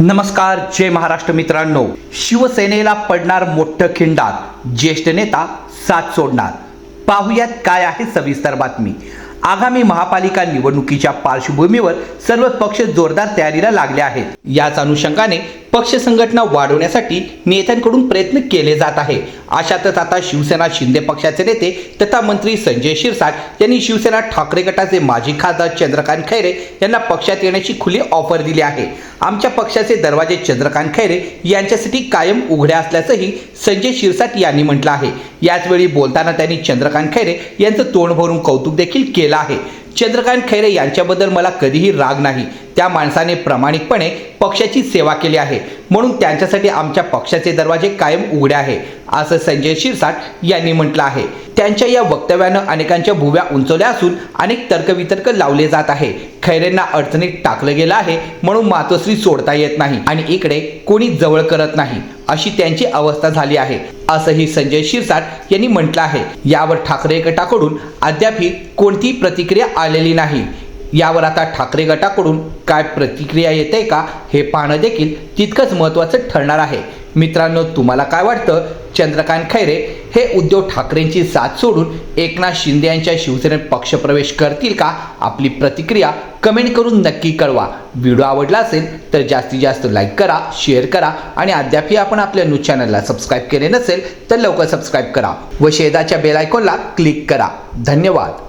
नमस्कार जय महाराष्ट्र मित्रांनो. शिवसेनेला पडणार मोठं खिंडार. ज्येष्ठ नेता साथ सोडणार. पाहुयात काय आहे सविस्तर बातमी. आगामी महापालिका निवडणुकीच्या पार्श्वभूमीवर सर्व पक्ष जोरदार तयारीला लागले आहेत. याच अनुषंगाने पक्ष संघटना वाढवण्यासाठी नेत्यांकडून प्रयत्न केले जात आहे. अशातच आता शिवसेना शिंदे पक्षाचे नेते तथा मंत्री संजय शिरसाट यांनी शिवसेना ठाकरे गटाचे माजी खासदार चंद्रकांत खैरे यांना पक्षात येण्याची खुली ऑफर दिली आहे. आमच्या पक्षाचे दरवाजे चंद्रकांत खैरे यांच्यासाठी कायम उघडे असल्याचंही संजय शिरसाट यांनी म्हटलं आहे. याचवेळी बोलताना त्यांनी चंद्रकांत खैरे यांचं तोंड भरून कौतुक देखील केलं आहे. चंद्रकांत खैरे यांच्याबद्दल मला कधीही राग नाही. त्या माणसाने प्रामाणिकपणे पक्षाची सेवा केली आहे. म्हणून त्यांच्यासाठी आमच्या पक्षाचे दरवाजे कायम उघडे आहे असं संजय शिरसाट यांनी म्हटलं आहे. त्यांच्या या वक्तव्यानं अनेकांच्या भुव्या उंचवल्या असून अनेक तर्कवितर्क लावले जात आहे. खैरेंना अडचणीत टाकलं गेलं आहे म्हणून मातोश्री सोडता येत नाही आणि इकडे कोणी जवळ करत नाही अशी त्यांची अवस्था झाली आहे असंही संजय शिरसाट यांनी म्हटलं आहे. यावर ठाकरे गटाकडून अद्यापही कोणतीही प्रतिक्रिया आलेली नाही. यावर आता ठाकरे गटाकडून काय प्रतिक्रिया येते का हे पाहणं देखील तितकंच महत्त्वाचं ठरणार आहे. मित्रांनो तुम्हाला काय वाटतं? चंद्रकांत खैरे हे उद्धव ठाकरेंची साथ सोडून एकनाथ शिंदे यांच्या शिवसेनेत पक्षप्रवेश करतील का? आपली प्रतिक्रिया कमेंट करून नक्की कळवा. व्हिडिओ आवडला असेल तर जास्तीत जास्त लाईक करा शेअर करा आणि अद्यापही आपण आपल्या न्यूज चॅनलला सबस्क्राईब केले नसेल तर लवकर सबस्क्राईब करा व शेजाच्या बेल आयकॉनला क्लिक करा. धन्यवाद.